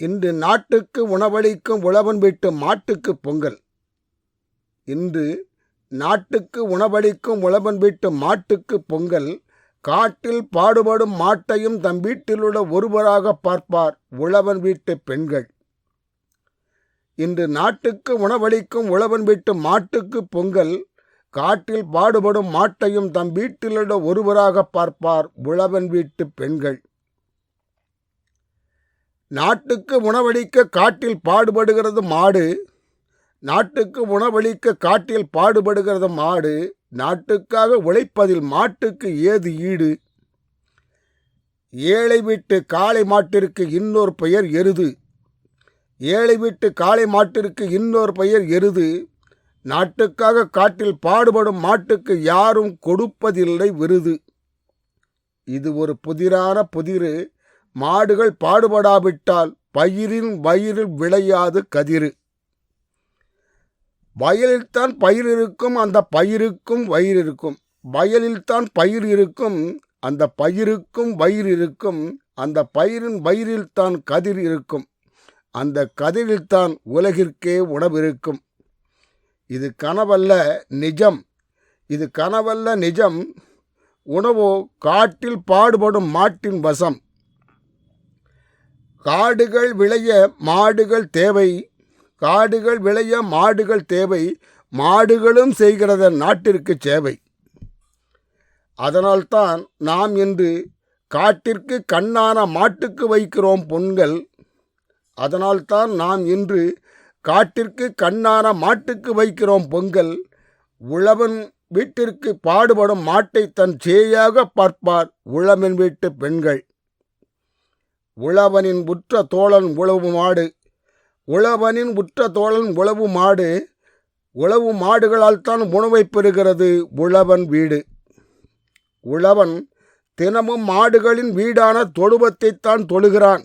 இன்று நாட்டுக்கு உணவளிக்கும் உழவன் வீட்டு மாட்டுக்கு பொங்கல். இன்று நாட்டுக்கு உணவளிக்கும் உழவன் வீட்டு மாட்டுக்கு பொங்கல். காட்டில் பாடுபடும் மாட்டையும் தம் வீட்டிலுள்ள ஒருவராக பார்ப்பார் உழவன் வீட்டு பெண்கள். இன்று நாட்டுக்கு உணவளிக்கும் உழவன் வீட்டு மாட்டுக்கு பொங்கல். காட்டில் பாடுபடும் மாட்டையும் தம் வீட்டிலுள்ள ஒருவராக பார்ப்பார் உழவன் வீட்டு பெண்கள். நாட்டுக்கு உணவளிக்க காட்டில் பாடுபடுகிறது மாடு. நாட்டுக்கு உணவளிக்க காட்டில் பாடுபடுகிறது மாடு. நாட்டுக்காக உழைப்பதில் மாட்டுக்கு ஏது ஈடு? ஏழை வீட்டு காளை மாட்டிற்கு இன்னொரு பெயர் எருது. ஏழை வீட்டு காளை மாட்டிற்கு இன்னொரு பெயர் எருது. நாட்டுக்காக காட்டில் பாடுபடும் மாட்டுக்கு யாரும் கொடுப்பதில்லை விருது. இது ஒரு புதிரான புதிரு. மாடுகள் பாடுபடாவிட்டால் பயிரின் வயிறில் விளையாது கதிரு வயலில்தான் பயிர் இருக்கும் அந்த பயிருக்கும் வயிறு இருக்கும் வயலில்தான் பயிர் இருக்கும் அந்த பயிருக்கும் வயிறு இருக்கும் அந்த பயிரின் வயிறில்தான் கதிர் இருக்கும். அந்த கதிரில்தான் உலகிற்கே உணவு இருக்கும் இது கனவல்ல நிஜம். இது கனவல்ல நிஜம். உணவோ காட்டில் பாடுபடும் மாட்டின் வசம். காடுகள் விளைய மாடுகள் தேவை. காடுகள் விளைய மாடுகள் தேவை. மாடுகளும் செய்கிறத நாட்டிற்கு சேவை. அதனால்தான் நாம் இன்று காட்டிற்கு கண்ணான மாட்டுக்கு வைக்கிறோம் பொங்கல் அதனால்தான் நாம் இன்று காட்டிற்கு கண்ணான மாட்டுக்கு வைக்கிறோம் பொங்கல். உழவன் வீட்டிற்கு பாடுபடும் மாட்டை தன் சேயாக பார்ப்பார் உழவன் வீட்டு பெண்கள். உழவனின் உற்ற தோழன் உழவு மாடு. உழவனின் உற்ற தோழன் உழவு மாடு. உழவு மாடுகளால் தான் உணவை பெறுகிறது உழவன் வீடு. உழவன் தினமும் மாடுகளின் வீடான தொழுவத்தைத்தான் தொழுகிறான்.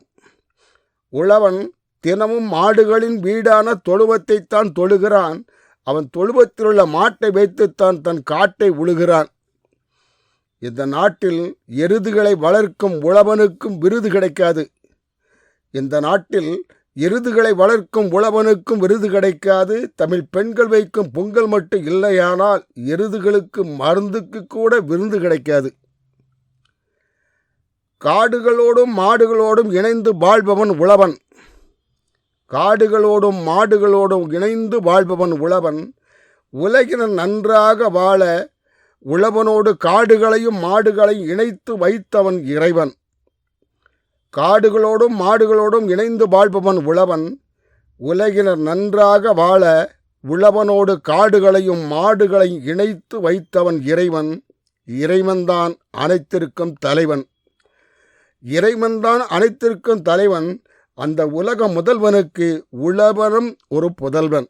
உழவன் தினமும் மாடுகளின் வீடான தொழுவத்தைத்தான் தொழுகிறான். அவன் தொழுவத்திலுள்ள மாட்டை வைத்துத்தான் தன் காட்டை உழுகிறான். இந்த நாட்டில் எருதுகளை வளர்க்கும் உழவனுக்கும் விருது கிடைக்காது. இந்த நாட்டில் எருதுகளை வளர்க்கும் உழவனுக்கும் விருது கிடைக்காது. தமிழ் பெண்கள் வைக்கும் பொங்கல் மட்டும் இல்லையானால் எருதுகளுக்கு மருந்துக்கு கூட விருந்து கிடைக்காது. காடுகளோடும் மாடுகளோடும் இணைந்து வாழ்பவன் உழவன். காடுகளோடும் மாடுகளோடும் இணைந்து வாழ்பவன் உழவன். உலகினர் நன்றாக வாழ உழவனோடு காடுகளையும் மாடுகளையும் இணைத்து வைத்தவன் இறைவன். காடுகளோடும் மாடுகளோடும் இணைந்து வாழ்பவன் உழவன். உலகினர் நன்றாக வாழ உழவனோடு காடுகளையும் மாடுகளையும் இணைத்து வைத்தவன் இறைவன். இறைவன்தான் அனைத்திற்கும் தலைவன். இறைவன்தான் அனைத்திற்கும் தலைவன். அந்த உலக முதல்வனுக்கு உழவனும் ஒரு புதல்வன்.